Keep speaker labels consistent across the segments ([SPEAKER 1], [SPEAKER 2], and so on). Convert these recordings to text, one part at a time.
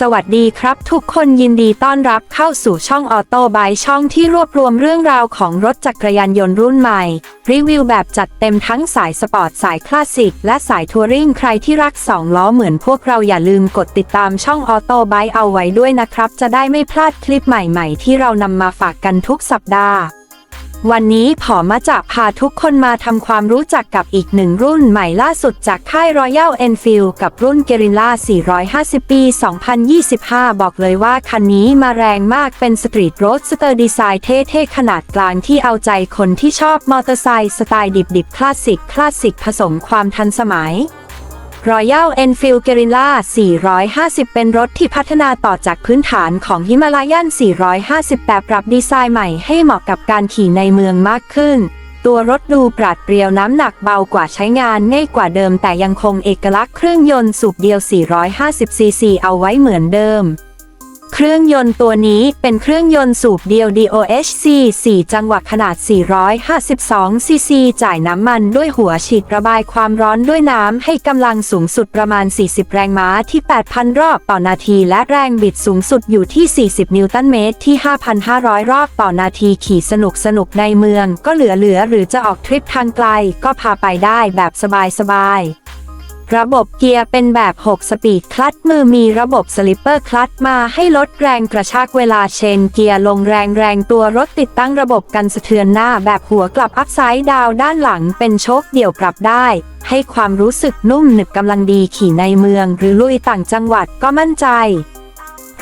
[SPEAKER 1] สวัสดีครับทุกคนยินดีต้อนรับเข้าสู่ช่องออโต้บายช่องที่รวบรวมเรื่องราวของรถจักรยานยนต์รุ่นใหม่ รีวิวแบบจัดเต็มทั้งสายสปอร์ตสายคลาสสิก และสายทัวริงใครที่รักสองล้อเหมือนพวกเราอย่าลืมกดติดตามช่องออโต้บายเอาไว้ด้วยนะครับ จะได้ไม่พลาดคลิปใหม่ๆ ที่เรานำมาฝากกันทุกสัปดาห์ วันนี้ผอมาจะพาทุกคนมาทำความรู้จักกับอีกหนึ่งรุ่นใหม่ล่าสุดจากค่าย Royal Enfield กับรุ่น Guerrilla 450 ปี 2025 บอกเลยว่าคันนี้มาแรงมากเป็นสตรีทโรดสเตอร์ดีไซน์เท่ๆ ขนาดกลางที่เอาใจคนที่ชอบมอเตอร์ไซค์สไตล์ดิบๆ คลาสสิก คลาสสิกผสมความทันสมัย Royal Enfield Guerrilla 450 เป็นรถที่พัฒนาต่อจากพื้นฐานของ Himalayan 450 แต่ปรับดีไซน์ใหม่ให้เหมาะกับการขี่ในเมืองมากขึ้น ตัวรถดูปราดเปรียวน้ำหนักเบากว่าใช้งานง่ายกว่าเดิมแต่ยังคงเอกลักษณ์เครื่องยนต์สูบเดียว 450ซีซีเอาไว้เหมือนเดิม เครื่องยนต์ตัวนี้เป็นเครื่องยนต์สูบเดียว DOHC 4 จังหวะขนาด 452 ซีซี จ่ายน้ำมันด้วยหัวฉีดระบายความร้อนด้วยน้ำให้กำลังสูงสุดประมาณ 40 แรงม้าที่ 8,000 รอบต่อนาที และแรงบิดสูงสุดอยู่ที่ 40 นิวตันเมตรที่ 5,500 รอบต่อนาที ขี่สนุกสนุกในเมืองก็เหลือๆหรือจะออกทริปทางไกลก็พาไปได้แบบสบายๆ ระบบเกียร์เป็นแบบ 6 สปีดคลัตช์มือมีระบบสลิปเปอร์คลัตช์มาให้ลดแรงกระชากเวลาเชนเกียร์ลงแรงแรงตัวรถติดตั้งระบบกันสะเทือนหน้าแบบหัวกลับอัพไซด์ดาวด้านหลังเป็นโชคเดี่ยวปรับได้ ให้ความรู้สึกนุ่มหนึบกำลังดีขี่ในเมือง หรือลุยต่างจังหวัดก็มั่นใจ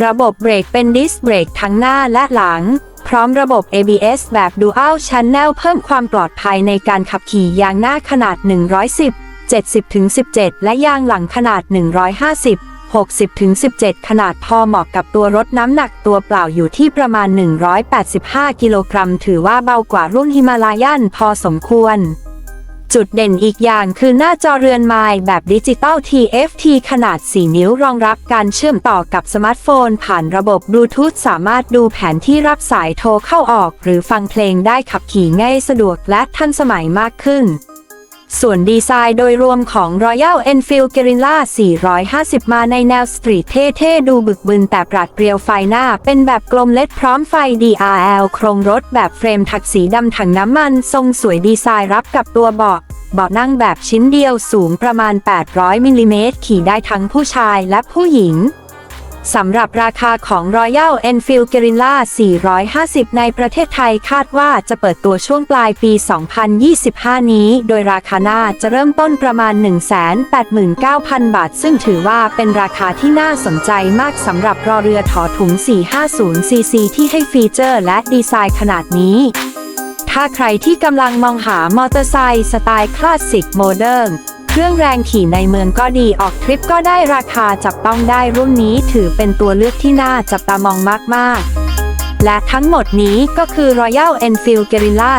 [SPEAKER 1] ระบบเบรกเป็นดิสเบรกทั้งหน้าและหลังพร้อมระบบ ABS แบบ Dual Channel เพิ่มความปลอดภัยในการขับขี่ยางหน้าขนาด 110 70-17 และยางหลังขนาด 150 60-17 ขนาดพอเหมาะกับตัวรถน้ำหนักตัวเปล่าอยู่ที่ประมาณ 185 กิโลกรัม ถือว่าเบากว่ารุ่นฮิมาลายันพอสมควร จุดเด่นอีกอย่างคือหน้าจอเรือนไม้แบบดิจิตอล TFT ขนาด 4 นิ้วรองรับการเชื่อมต่อกับสมาร์ทโฟน ผ่านระบบบลูทูธสามารถดูแผนที่รับสายโทรเข้าออก หรือฟังเพลงได้ขับขี่ง่ายสะดวกและทันสมัยมากขึ้น ส่วนดีไซน์โดยรวมของ Royal Enfield Guerrilla 450 มาในแนวสตรีทเท่ๆ ดูบึกบึนแต่ปราดเปรียวไฟหน้า เป็นแบบกลมเล็ดพร้อมไฟ DRL โครงรถแบบเฟรมถักสีดำถังน้ำมัน ทรงสวยดีไซน์รับกับตัวเบาะเบาะนั่งแบบชิ้นเดียวสูงประมาณ 800มิลลิเมตรขี่ได้ทั้งผู้ชายและผู้หญิง สำหรับราคาของ Royal Enfield Guerrilla 450 ในประเทศไทยคาดว่าจะเปิดตัวช่วงปลายปี 2025 นี้ โดยราคาหน้าจะเริ่มต้นประมาณ 189,000 บาท ซึ่งถือว่าเป็นราคาที่น่าสนใจมากสำหรับรอเรือถอถุง 450cc ที่ให้ฟีเจอร์และดีไซน์ขนาดนี้ถ้าใครที่กำลังมองหามอเตอร์ไซค์สไตล์คลาสสิกโมเดิร์น เครื่องแรงขี่ในเมืองก็ดีออกทริปก็ได้ราคาจับต้องได้รุ่นนี้ถือเป็นตัวเลือกที่น่าจับตามองมาก ๆ และทั้งหมดนี้ก็คือ Royal Enfield Guerrilla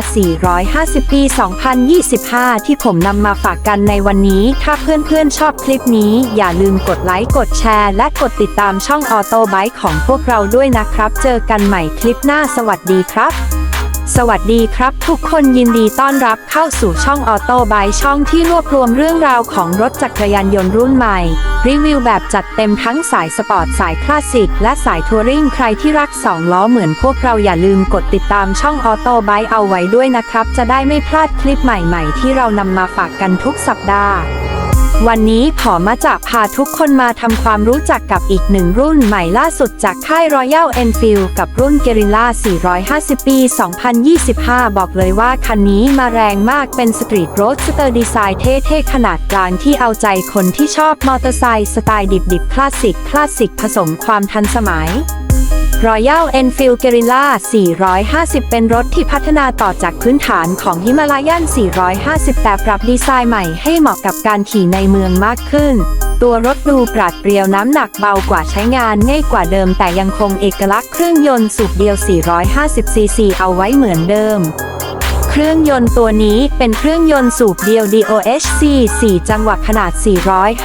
[SPEAKER 1] 450 ปี 2025 ที่ผมนำมาฝากกันในวันนี้ ถ้าเพื่อนๆชอบคลิปนี้ อย่าลืมกดไลค์ กดแชร์ และกดติดตามช่องออโตไบค์ของพวกเราด้วยนะครับ เจอกันใหม่คลิปหน้าสวัสดีครับ สวัสดีครับ ทุกคนยินดีต้อนรับเข้าสู่ช่องออโต้บายช่องที่รวบรวมเรื่องราวของรถจักรยานยนต์รุ่นใหม่ รีวิวแบบจัดเต็มทั้งสายสปอร์ตสายคลาสสิก และสายทัวริงใครที่รักสองล้อเหมือนพวกเราอย่าลืมกดติดตามช่องออโต้บายเอาไว้ด้วยนะครับ จะได้ไม่พลาดคลิปใหม่ๆ ที่เรานำมาฝากกันทุกสัปดาห์ วันนี้ผอมาจะพาทุกคนมาทำความรู้จักกับอีกหนึ่งรุ่นใหม่ล่าสุดจากค่าย Royal Enfield กับรุ่น Guerrilla 450 ปี 2025 บอกเลยว่าคันนี้มาแรงมากเป็นสตรีทโรดสเตอร์ดีไซน์เท่ๆ ขนาดกลางที่เอาใจคนที่ชอบมอเตอร์ไซค์สไตล์ดิบๆ คลาสสิก คลาสสิกผสมความทันสมัย Royal Enfield Guerrilla 450 เป็นรถที่พัฒนาต่อจากพื้นฐานของ Himalayan 450 แต่ปรับดีไซน์ใหม่ให้เหมาะกับการขี่ในเมืองมากขึ้น ตัวรถดูปราดเปรียวน้ำหนักเบากว่าใช้งานง่ายกว่าเดิมแต่ยังคงเอกลักษณ์เครื่องยนต์สูบเดียว 450 ซีซีเอาไว้เหมือนเดิม เครื่องยนต์ตัวนี้เป็นเครื่องยนต์สูบเดียว DOHC 4 จังหวะขนาด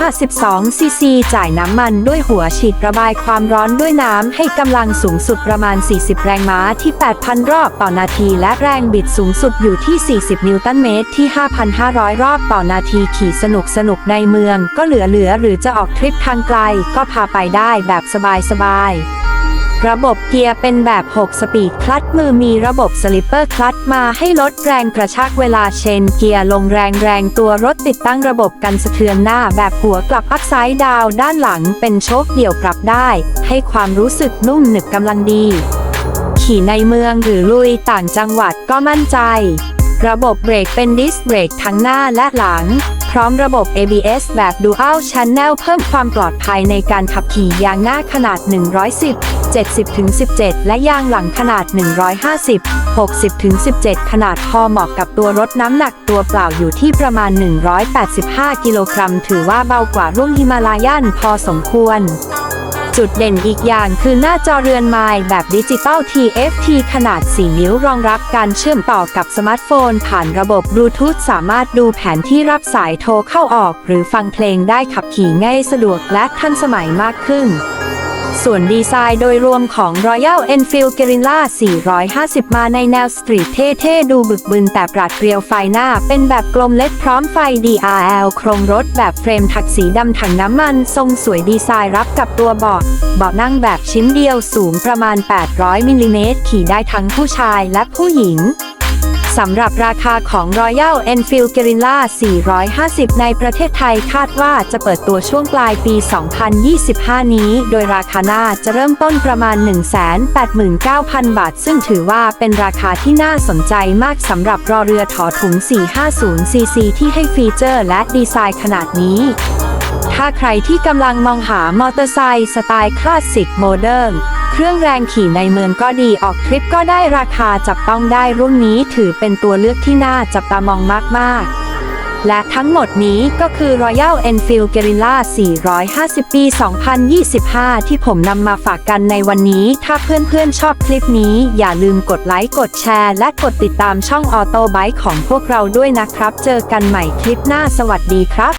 [SPEAKER 1] 452 ซีซี จ่ายน้ำมันด้วยหัวฉีดระบายความร้อนด้วยน้ำให้กำลังสูงสุดประมาณ 40 แรงม้าที่ 8,000 รอบต่อนาที และแรงบิดสูงสุดอยู่ที่ 40 นิวตันเมตรที่ 5,500 รอบต่อนาทีขี่สนุกสนุกในเมือง ก็เหลือเหลือหรือจะออกทริปทางไกล ก็พาไปได้แบบสบายๆ ระบบเกียร์เป็นแบบ 6 สปีดคลัตช์มือมีระบบสลิปเปอร์คลัตช์มาให้ลดแรงกระชากเวลาเชนเกียร์ลงแรงแรงตัวรถติดตั้งระบบกันสะเทือนหน้าแบบหัวกลับอัพไซด์ดาวด้านหลังเป็นโชคเดี่ยวกลับได้ ให้ความรู้สึกนุ่มหนึบกำลังดี ขี่ในเมืองหรือลุยต่างจังหวัดก็มั่นใจ ระบบเบรกเป็นดิสเบรกทั้งหน้าและหลัง พร้อมระบบ ABS แบบ Dual Channel เพิ่มความปลอดภัยในการขับขี่ยางหน้าขนาด 110 70-17 และยางหลังขนาด 150 60-17 ขนาดพอเหมาะกับตัวรถน้ำหนักตัวเปล่าอยู่ที่ประมาณ 185 กิโลกรัม ถือว่าเบากว่ารุ่นฮิมาลายันพอสมควร จุดเด่นอีกอย่างคือหน้าจอเรือนไม้แบบดิจิตอล TFT ขนาด 4 นิ้วรองรับการเชื่อมต่อกับสมาร์ทโฟน ผ่านระบบบลูทูธสามารถดูแผนที่รับสายโทรเข้าออก หรือฟังเพลงได้ขับขี่ง่ายสะดวกและทันสมัยมากขึ้น ส่วนดีไซน์โดยรวมของ Royal Enfield Guerrilla 450 มาในแนวสตรีทเท่ๆ ดูบึกบึนแต่ปราดเปรียวไฟหน้า เป็นแบบกลมเล็กพร้อมไฟ DRL โครงรถแบบเฟรมถักสีดำถังน้ำมัน ทรงสวยดีไซน์รับกับตัวเบาะเบาะนั่งแบบชิ้นเดียวสูงประมาณ 800มิลลิเมตรขี่ได้ทั้งผู้ชายและผู้หญิง สำหรับราคาของ Royal Enfield Guerrilla 450 ในประเทศไทยคาดว่าจะเปิดตัวช่วงปลายปี 2025 นี้ โดยราคาหน้าจะเริ่มต้นประมาณ 189,000 บาท ซึ่งถือว่าเป็นราคาที่น่าสนใจมากสำหรับรอเรือถอถุง 450cc ที่ให้ฟีเจอร์และดีไซน์ขนาดนี้ ถ้าใครที่กำลังมองหามอเตอร์ไซค์สไตล์คลาสสิกโมเดิร์นเครื่องแรงขี่ในเมืองก็ดีออกทริปก็ได้ราคาจับต้องได้รุ่นนี้ถือเป็นตัวเลือกที่น่าจับตามองมาก ๆและทั้งหมดนี้ก็คือ Royal Enfield Guerrilla 450 ปี 2025 ที่ผมนำมาฝากกันในวันนี้ ถ้าเพื่อนๆชอบคลิปนี้ อย่าลืมกดไลค์ กดแชร์ และกดติดตามช่องออโตไบค์ของพวกเราด้วยนะครับ เจอกันใหม่คลิปหน้าสวัสดีครับ